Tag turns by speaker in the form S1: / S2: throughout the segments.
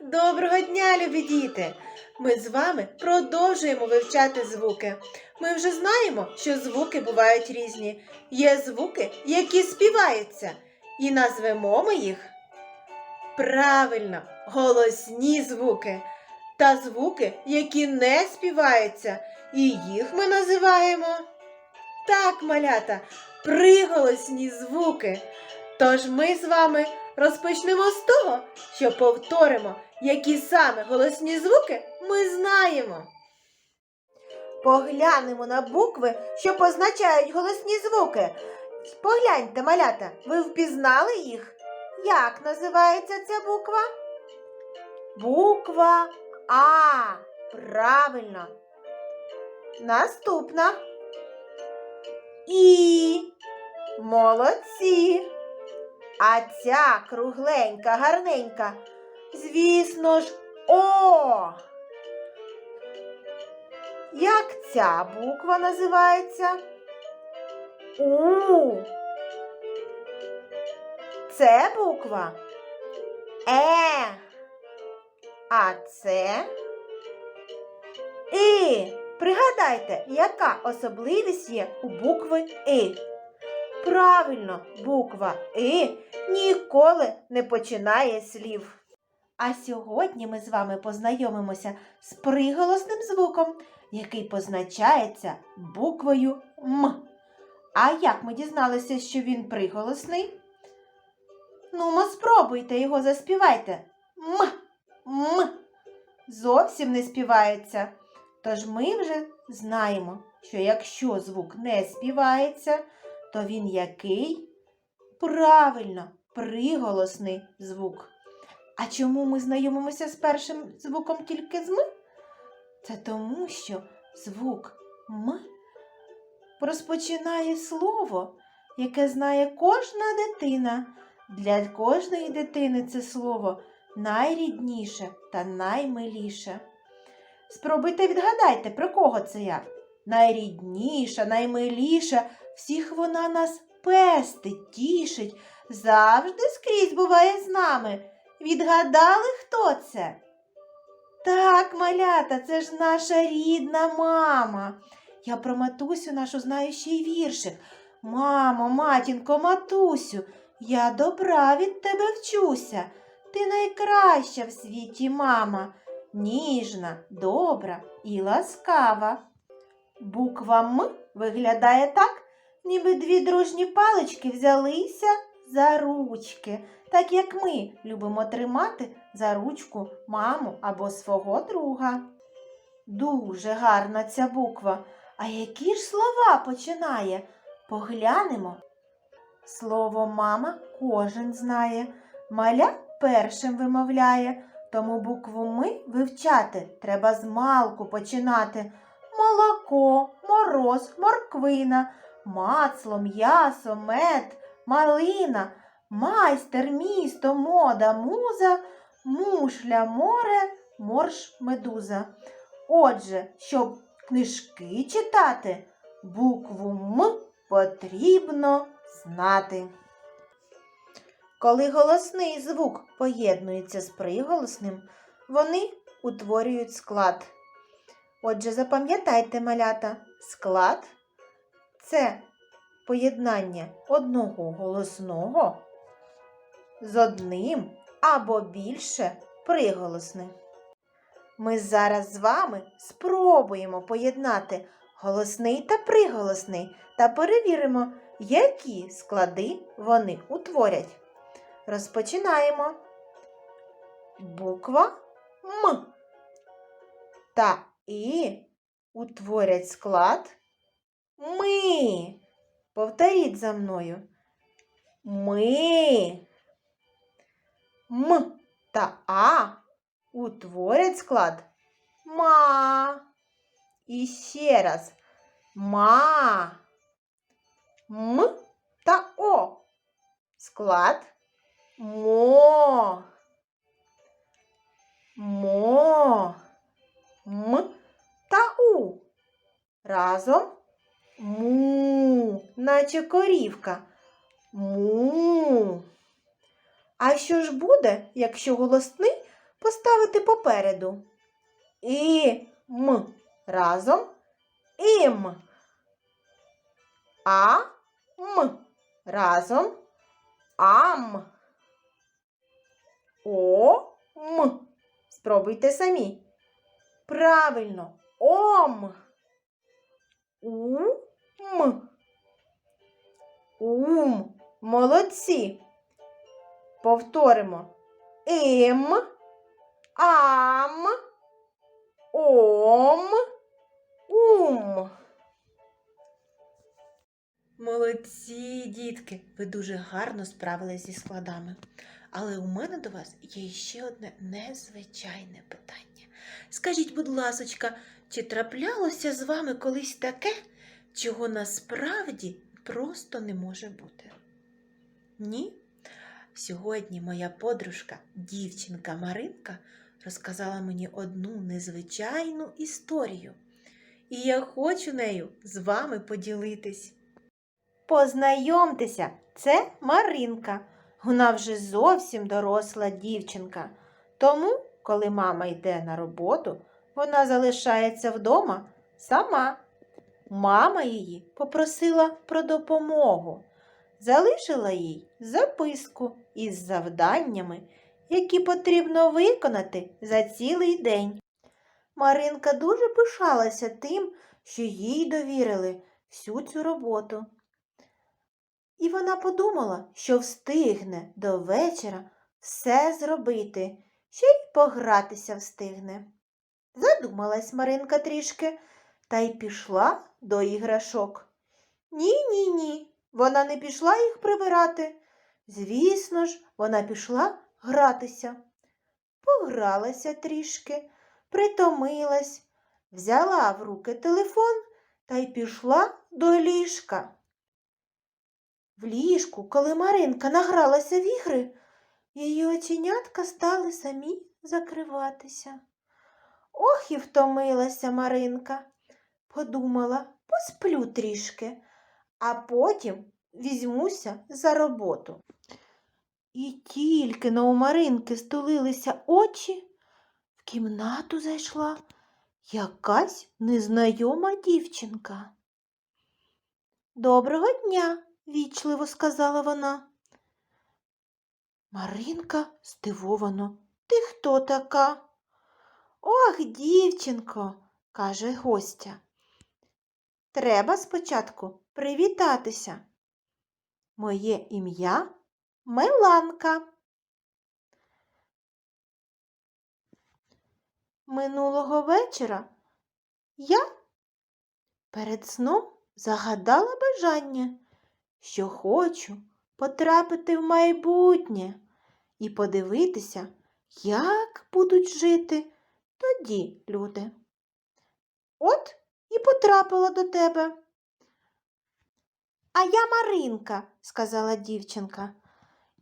S1: Доброго дня, любі діти! Ми з вами продовжуємо вивчати звуки. Ми вже знаємо, що звуки бувають різні. Є звуки, які співаються, і назвемо ми їх правильно, голосні звуки. Та звуки, які не співаються, і їх ми називаємо так, малята, приголосні звуки. Тож ми з вами розпочнемо з того, що повторимо, які саме голосні звуки ми знаємо. Поглянемо на букви, що позначають голосні звуки. Погляньте, малята, ви впізнали їх? Як називається ця буква? Буква А. Правильно. Наступна. І. Молодці. А ця кругленька, гарненька, звісно ж, О. Як ця буква називається? У. Це буква Е. А це І. Пригадайте, яка особливість є у букви І. Правильно, буква И ніколи не починає слів. А сьогодні ми з вами познайомимося з приголосним звуком, який позначається буквою М. А як ми дізналися, що він приголосний? Ну, мо спробуйте його заспівайте. М. М. Зовсім не співається. Тож ми вже знаємо, що якщо звук не співається, то він який? Правильно, приголосний звук. А чому ми знайомимося з першим звуком тільки з М? Це тому, що звук М розпочинає слово, яке знає кожна дитина. Для кожної дитини це слово найрідніше та наймиліше. Спробуйте відгадайте, про кого це я? Найрідніша, наймиліша, всіх вона нас пестить, тішить, завжди скрізь буває з нами. Відгадали, хто це? Так, малята, це ж наша рідна мама. Я про матусю нашу знаю ще й віршик. Мамо, матінко, матусю, я добра від тебе вчуся. Ти найкраща в світі мама, ніжна, добра і ласкава. Буква М виглядає так, ніби дві дружні палички взялися за ручки, так як ми любимо тримати за ручку маму або свого друга. Дуже гарна ця буква. А які ж слова починає? Поглянемо. Слово мама кожен знає, маля першим вимовляє, тому букву ми вивчати треба з малку починати. Молоко, мороз, морквина, масло, м'ясо, мед, малина, майстер, місто, мода, муза, мушля, море, морж, медуза. Отже, щоб книжки читати, букву М потрібно знати. Коли голосний звук поєднується з приголосним, вони утворюють склад. Отже, запам'ятайте, малята, склад це поєднання одного голосного з одним або більше приголосним. Ми зараз з вами спробуємо поєднати голосний та приголосний та перевіримо, які склади вони утворять. Розпочинаємо. Буква М та І утворять склад Ми. Повторіть за мною. Ми. М та А утворять склад Ма. І ще раз. Ма. М та О. Склад Мо. Мо. М та У. Разом му, наче корівка. Му. А що ж буде, якщо голосний поставити попереду. І м разом ім. А м разом ам. О м. Спробуйте самі. Правильно. Ом. У м. Ум. Молодці. Повторимо. Ім. Ам. Ом. Ум. Молодці, дітки, ви дуже гарно справились зі складами. Але у мене до вас є ще одне незвичайне питання. Скажіть, будь ласочка, чи траплялося з вами колись таке, чого насправді просто не може бути? Ні? Сьогодні моя подружка, дівчинка Маринка, розказала мені одну незвичайну історію. І я хочу нею з вами поділитись. Познайомтеся, це Маринка. Вона вже зовсім доросла дівчинка. Тому, коли мама йде на роботу, вона залишається вдома сама. Мама її попросила про допомогу, залишила їй записку із завданнями, які потрібно виконати за цілий день. Маринка дуже пишалася тим, що їй довірили всю цю роботу. І вона подумала, що встигне до вечора все зробити, ще й погратися встигне. Задумалась Маринка трішки та й пішла до іграшок. Ні, ні, ні, вона не пішла їх прибирати. Звісно ж, вона пішла гратися. Погралася трішки, притомилась, взяла в руки телефон та й пішла до ліжка. В ліжку, коли Маринка награлася в ігри, її оченятка стали самі закриватися. Ох і втомилася Маринка. Подумала, посплю трішки, а потім візьмуся за роботу. І тільки на у Маринки стулилися очі, в кімнату зайшла якась незнайома дівчинка. Доброго дня, вічливо сказала вона. Маринка здивовано. Ти хто така? Ох, дівчинко, каже гостя. Треба спочатку привітатися. Моє ім'я Меланка. Минулого вечора я перед сном загадала бажання, що хочу потрапити в майбутнє і подивитися, як будуть жити тоді люди. От і потрапила до тебе. А я Маринка, сказала дівчинка,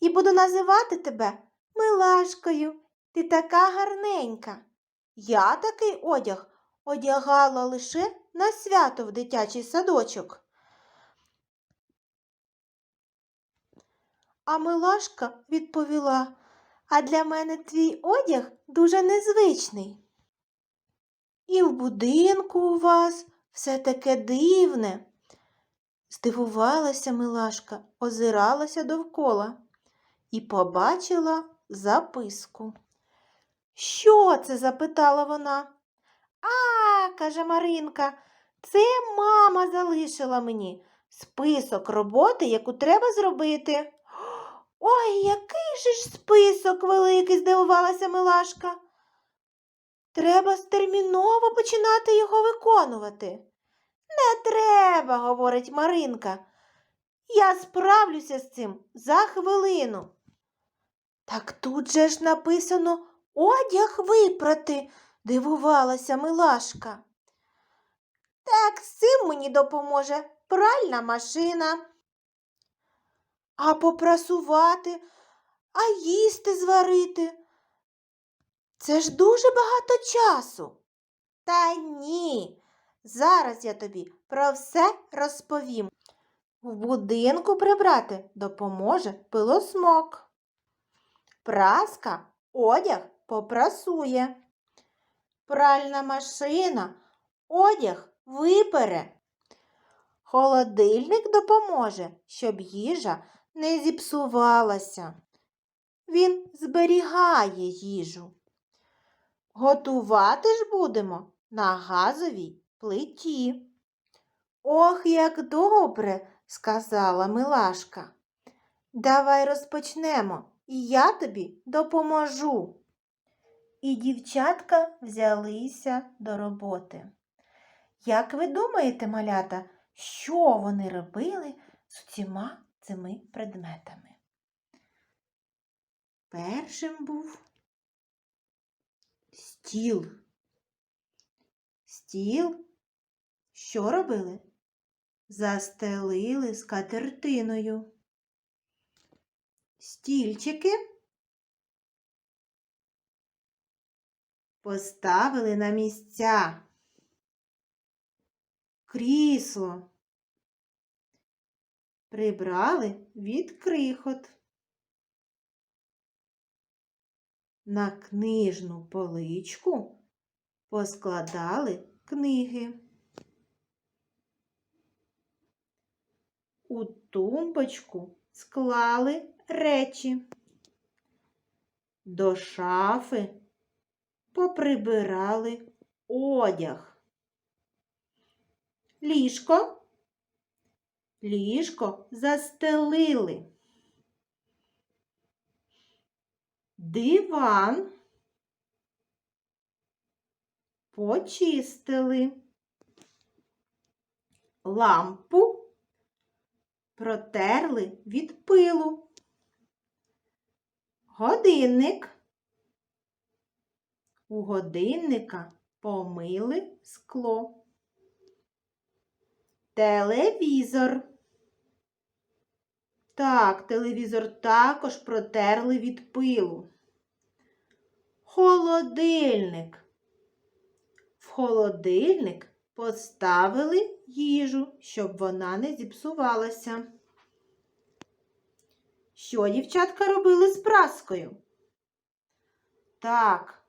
S1: і буду називати тебе Милашкою. Ти така гарненька. Я такий одяг одягала лише на свято в дитячий садочок. А Милашка відповіла, а для мене твій одяг дуже незвичний. І в будинку у вас все таке дивне. Здивувалася Милашка, озиралася довкола і побачила записку. Що це? запитала вона. А, каже Маринка, це мама залишила мені список роботи, яку треба зробити. Ой, який же ж список великий, здивувалася Милашка. Треба стерміново починати його виконувати. Не треба, говорить Маринка. Я справлюся з цим за хвилину. Так тут же ж написано одяг випрати, дивувалася Милашка. Так з цим мені допоможе пральна машина. А попрасувати, а їсти зварити. Це ж дуже багато часу. Та ні, зараз я тобі про все розповім. В будинку прибрати допоможе пилосмок. Праска одяг попрасує. Пральна машина одяг випере. Холодильник допоможе, щоб їжа не зіпсувалася. Він зберігає їжу. Готувати ж будемо на газовій плиті. Ох, як добре, сказала Милашка. Давай розпочнемо, і я тобі допоможу. І дівчатка взялися до роботи. Як ви думаєте, малята, що вони робили з усіма цими предметами? Першим був стіл. Стіл що робили? Застелили скатертиною. Стільчики поставили на місця. Крісло прибрали від крихот. На книжну поличку поскладали книги. У тумбочку склали речі. До шафи поприбирали одяг. Ліжко. Ліжко застелили. Диван почистили. Лампу протерли від пилу. Годинник. У годинника помили скло. Телевізор. Так, телевізор також протерли від пилу. Холодильник. В холодильник поставили їжу, щоб вона не зіпсувалася. Що дівчатка робили з праскою? Так,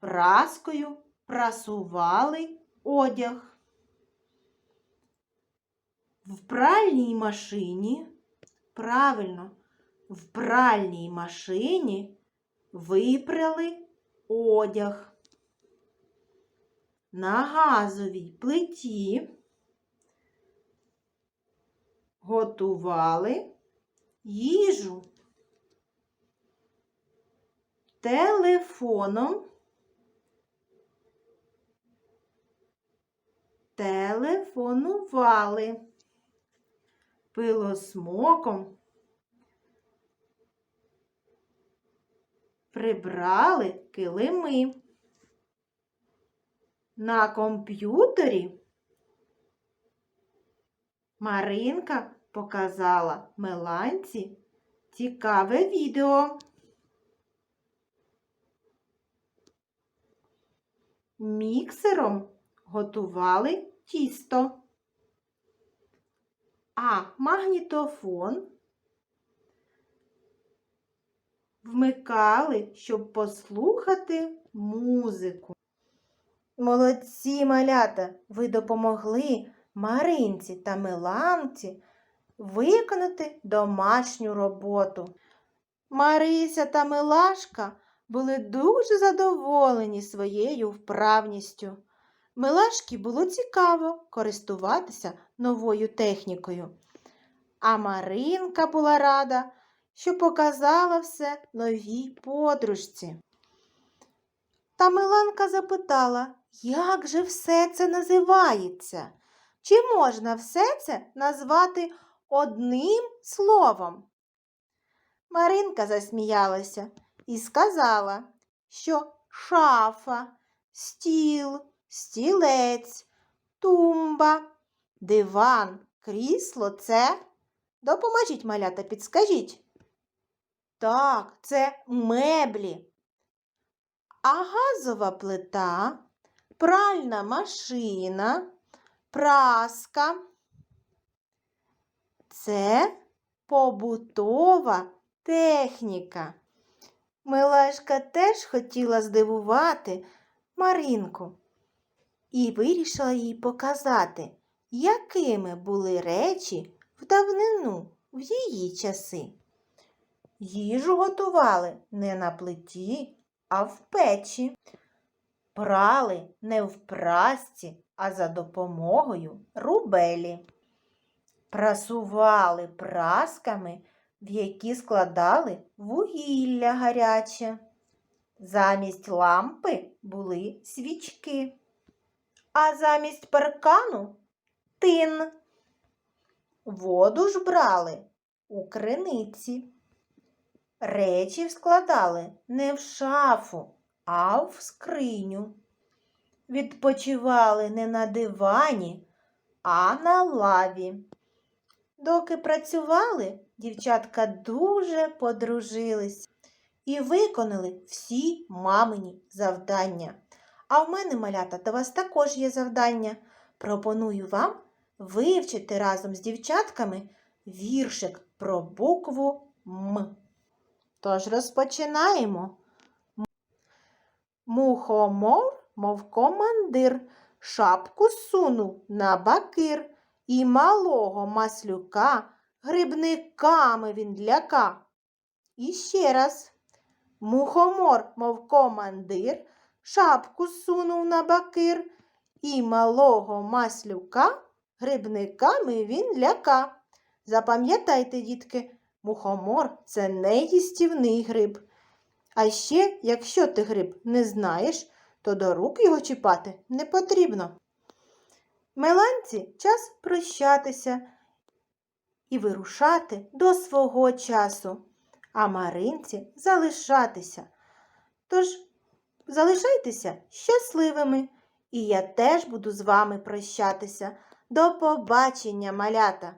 S1: праскою прасували одяг. В пральній машині, правильно, в пральній машині випряли одяг. На газовій плиті готували їжу. Телефоном телефонували пилосмоком прибрали килими. На комп'ютері Маринка показала Меланці цікаве відео. Міксером готували тісто, а магнітофон вмикали, щоб послухати музику. Молодці малята, ви допомогли Маринці та Миланці виконати домашню роботу. Марися та Милашка були дуже задоволені своєю вправністю. Милашки було цікаво користуватися новою технікою. А Маринка була рада, що показала все новій подружці. Та Миланка запитала, як же все це називається? Чи можна все це назвати одним словом? Маринка засміялася і сказала, що шафа, стіл, стілець, тумба, диван, крісло це. Допоможіть малята, підскажіть. Так, це меблі. А газова плита, пральна машина, праска. Це побутова техніка. Милашка теж хотіла здивувати Маринку і вирішила їй показати, якими були речі в давнину в її часи. Їжу готували не на плиті, а в печі. Прали не в прасці, а за допомогою рубелі. Прасували прасками, в які складали вугілля гаряче. Замість лампи були свічки, а замість паркану тин. Воду ж брали у криниці. Речі складали не в шафу, а в скриню. Відпочивали не на дивані, а на лаві. Доки працювали, дівчатка дуже подружились і виконали всі мамині завдання. А в мене, малята, до вас також є завдання. Пропоную вам вивчити разом з дівчатками віршик про букву М. Тож розпочинаємо. Мухомор, мов командир, шапку сунув на бакир, і малого маслюка грибниками він ляка. І ще раз. Мухомор, мов командир, шапку сунув на бакир, і малого маслюка грибниками він ляка. Запам'ятайте, дітки, мухомор це не їстівний гриб. А ще, якщо ти гриб не знаєш, то до рук його чіпати не потрібно. Меланці час прощатися і вирушати до свого часу, а Маринці залишатися. Тож залишайтеся щасливими, і я теж буду з вами прощатися. До побачення, малята!